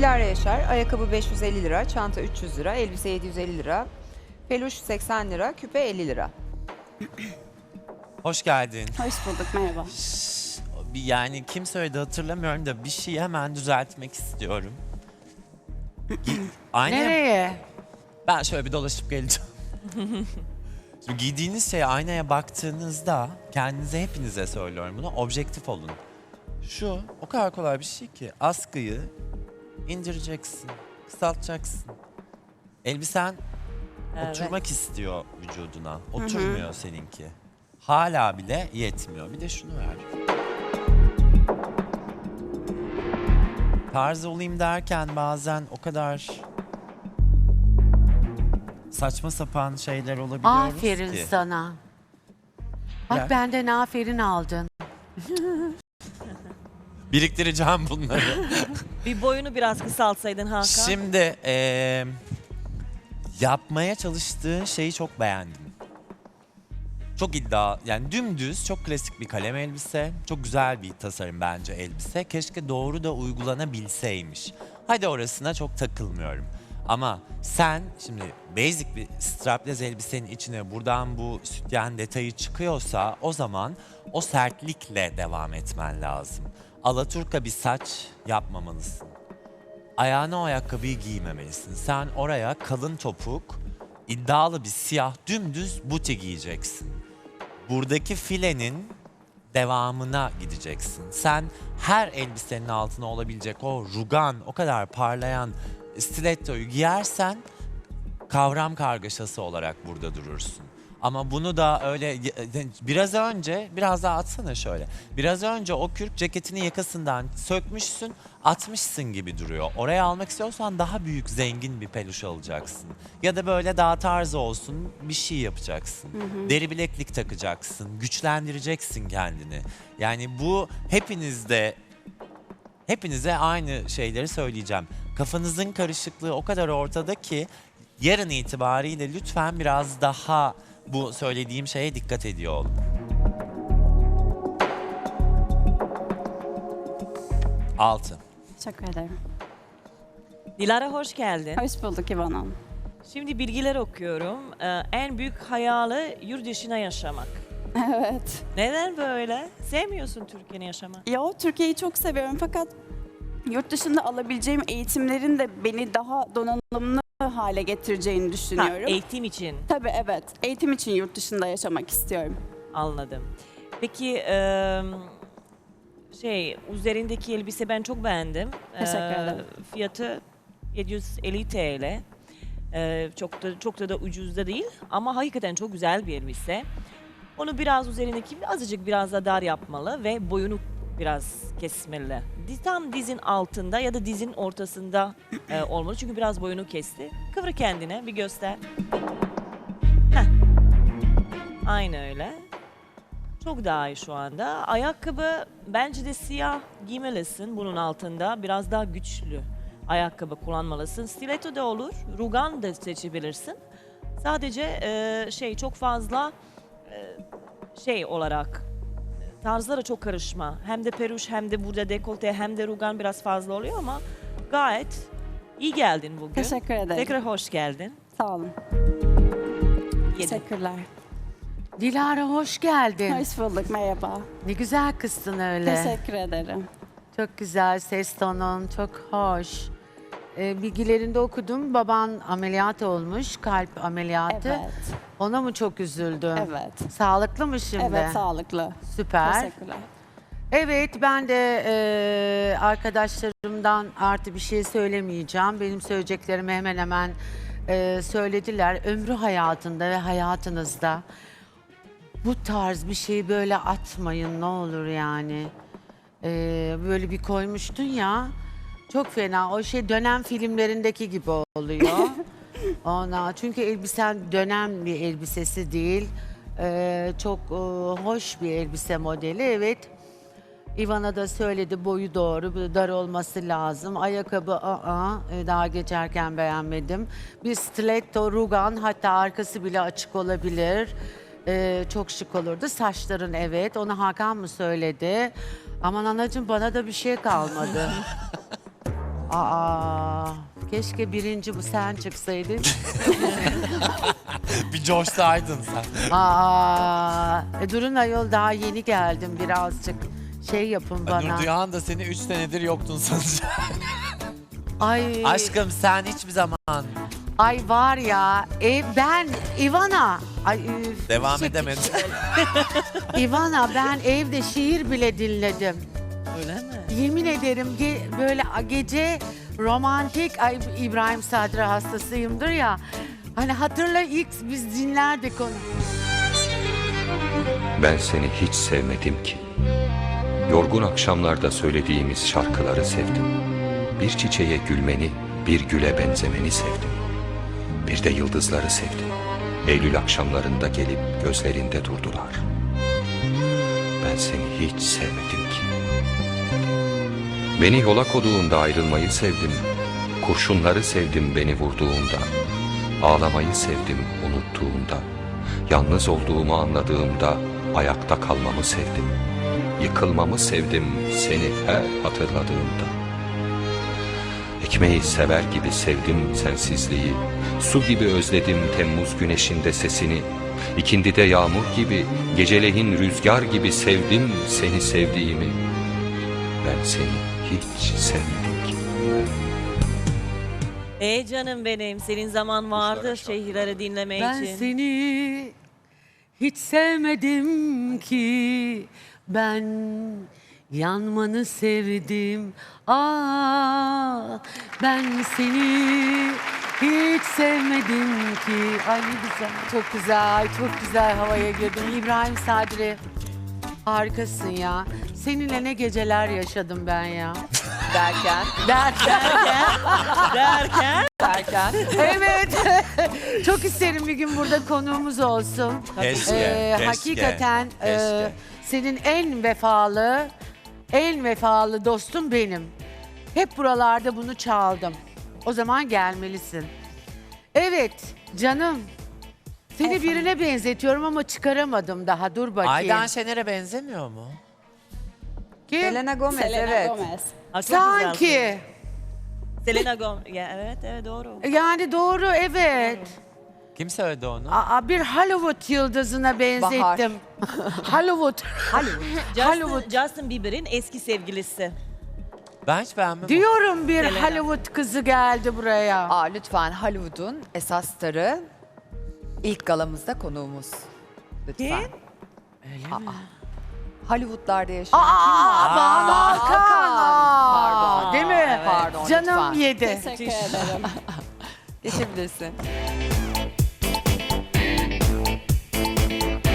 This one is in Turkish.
Dilara Yaşar, ayakkabı 550 lira, çanta 300 lira, elbise 750 lira, peluş 80 lira, küpe 50 lira. Hoş geldin. Hoş bulduk, merhaba. Bir- Yani kim söyledi hatırlamıyorum da bir şeyi hemen düzeltmek istiyorum. Aynaya, Nereye? ben şöyle bir dolaşıp geleceğim. Şimdi giydiğiniz şeye aynaya baktığınızda kendinize hepinize söylüyorum bunu objektif olun. Şu o kadar kolay bir şey ki askıyı indireceksin, kısaltacaksın. Elbisen oturmak istiyor vücuduna. Oturmuyor seninki. Hala bile yetmiyor. Bir de şunu ver. Tarz olayım derken bazen o kadar saçma sapan şeyler olabiliyoruz Aferin ki. sana. Bak Ya. benden aferin aldın. Biriktireceğim bunları. Bir boyunu biraz kısaltsaydın Hakan. Şimdi eee, yapmaya çalıştığın şeyi çok beğendim. Çok iddia, yani dümdüz, çok klasik bir kalem elbise. Çok güzel bir tasarım bence elbise. Keşke doğru da uygulanabilseymiş. Hadi orasına çok takılmıyorum. Ama sen şimdi basic bir strapless elbisenin içine buradan bu sütyen detayı çıkıyorsa o zaman o sertlikle devam etmen lazım. Alaturka bir saç yapmamalısın ayağına o ayakkabıyı giymemelisin. Sen oraya kalın topuk, iddialı bir siyah dümdüz buti giyeceksin. Buradaki filenin devamına gideceksin. Sen her elbisenin altına olabilecek o rugan, o kadar parlayan stilettoyu giyersen kavram kargaşası olarak burada durursun. Ama bunu da öyle biraz önce biraz daha atsana şöyle. Biraz önce o kürk ceketini yakasından sökmüşsün, atmışsın gibi duruyor. Oraya almak istiyorsan daha büyük, zengin bir peluş alacaksın. Ya da böyle daha tarz olsun bir şey yapacaksın. Deri bileklik takacaksın, güçlendireceksin kendini. Yani bu hepinizde Hepinize aynı şeyleri söyleyeceğim. Kafanızın karışıklığı o kadar ortada ki yarın itibariyle lütfen biraz daha bu söylediğim şeye dikkat ediyor olun. Altı. Teşekkür ederim. Dilara hoş geldin. Hoş bulduk İvan Hanım. Şimdi bilgiler okuyorum. Ee, en büyük hayali yurt dışına yaşamak. Evet. Neden böyle? Sevmiyorsun Türkiye'ni yaşamak. Ya Türkiye'yi çok seviyorum fakat yurt dışında alabileceğim eğitimlerin de beni daha donanımlı hale getireceğini Ha, düşünüyorum. eğitim için Tabii evet. Eğitim için yurt dışında yaşamak istiyorum. anladım. Peki e, şey üzerindeki elbise ben çok beğendim. Teşekkür ederim. Fiyatı 750 TL. Ee, çok da çok da, da ucuz da değil ama hakikaten çok güzel bir elbise. Onu biraz üzerindeki azıcık biraz da dar yapmalı ve boyunu biraz kesmeli. Tam dizin altında ya da dizin ortasında e, olmalı çünkü biraz boyunu kesti. Kıvır kendine bir göster. Heh. Aynı öyle. Çok daha iyi şu anda. Ayakkabı bence de siyah giymelisin bunun altında. Biraz daha güçlü ayakkabı kullanmalısın. Stiletto da olur. Rugan da seçebilirsin. Sadece e, şey çok fazla e, şey olarak tarzlara çok karışma. Hem de peruş hem de burada dekolte hem de rugan biraz fazla oluyor ama gayet iyi geldin bugün. Teşekkür ederim. Tekrar hoş geldin. Sağ olun. Yedi. Teşekkürler. Dilara hoş geldin. Hoş bulduk, merhaba. Ne güzel kızsın öyle. Teşekkür ederim. Çok güzel ses tonun, çok hoş. Ee, bilgilerinde okudum. Baban ameliyat olmuş, kalp ameliyatı. Evet. Ona mı çok üzüldün? Evet. Sağlıklı mı şimdi? Evet, sağlıklı. Süper. Teşekkürler. Evet ben de e, arkadaşlarımdan artı bir şey söylemeyeceğim. Benim söyleyeceklerimi hemen hemen e, söylediler. Ömrü hayatında ve hayatınızda bu tarz bir şeyi böyle atmayın ne olur yani. E, böyle bir koymuştun ya. Çok fena. O şey dönem filmlerindeki gibi oluyor. Ona çünkü elbisen dönem bir elbisesi değil. E, çok e, hoş bir elbise modeli. Evet. Ivana da söyledi boyu doğru, dar olması lazım. Ayakkabı aa, e, daha geçerken beğenmedim. Bir stiletto, rugan hatta arkası bile açık olabilir. E, çok şık olurdu. Saçların evet, onu Hakan mı söyledi? Aman anacığım bana da bir şey kalmadı. Aa, keşke birinci bu sen çıksaydın. Bir coşsaydın sen. Aa, e durun ayol daha yeni geldim birazcık. Şey yapın bana. Nur Duyan da seni 3 senedir yoktun sanacak. Ay, Aşkım sen hiçbir zaman ay var ya. E, ben Ivana. Ay, üf, devam şey- edemedin. Ivana ben evde şiir bile dinledim. Öyle mi? Yemin ederim ge- böyle a- gece romantik ay İbrahim Sadra hastasıyımdır ya. Hani hatırla ilk biz dinlerdik onu. Ben seni hiç sevmedim ki. Yorgun akşamlarda söylediğimiz şarkıları sevdim. Bir çiçeğe gülmeni, bir güle benzemeni sevdim. Bir de yıldızları sevdim. Eylül akşamlarında gelip gözlerinde durdular. Ben seni hiç sevmedim ki. Beni yola koduğunda ayrılmayı sevdim. Kurşunları sevdim beni vurduğunda. Ağlamayı sevdim unuttuğunda. Yalnız olduğumu anladığımda ayakta kalmamı sevdim. Yıkılmamı sevdim seni her hatırladığımda. Ekmeği sever gibi sevdim sensizliği. Su gibi özledim Temmuz güneşinde sesini. İkindide yağmur gibi, geceleyin rüzgar gibi sevdim seni sevdiğimi. Ben seni hiç sevmedim ki. Ey canım benim, senin zaman vardı şehirleri dinleme Ben için. seni hiç sevmedim ki ben yanmanı sevdim. Ah ben seni hiç sevmedim ki. Ay ne güzel, çok güzel, çok güzel havaya girdim. İbrahim Sadri harikasın ya. Seninle ne geceler yaşadım ben ya. Derken, Derken. Derken derken. evet. Çok isterim bir gün burada konuğumuz olsun. Keşke, Ee, keşke, hakikaten e, keşke. senin en vefalı, en vefalı dostum benim. Hep buralarda bunu çaldım. O zaman gelmelisin. Evet canım. Seni birine benzetiyorum ama çıkaramadım daha. Dur bakayım. Aydan Şener'e benzemiyor mu? Kim? Selena Gomez, Selena evet. Gomez. Ha, çok güzel. Sanki. Selena Gomez. Ya, evet, evet doğru. Yani doğru evet. Kim söyledi onu? Aa, bir Hollywood yıldızına benzettim. Hollywood. Hollywood. Justin, Hollywood. Justin Bieber'in eski sevgilisi. Ben hiç beğenmem. Diyorum bir Selena. Hollywood kızı geldi buraya. Aa, lütfen Hollywood'un esas starı ilk galamızda konuğumuz. Lütfen. Öyle mi? Hollywood'larda yaşayan kim Aa? Banu Hakan. Pardon. Değil mi? Evet, pardon, Canım lütfen. yedi. Teşekkür ederim. Geçebilirsin.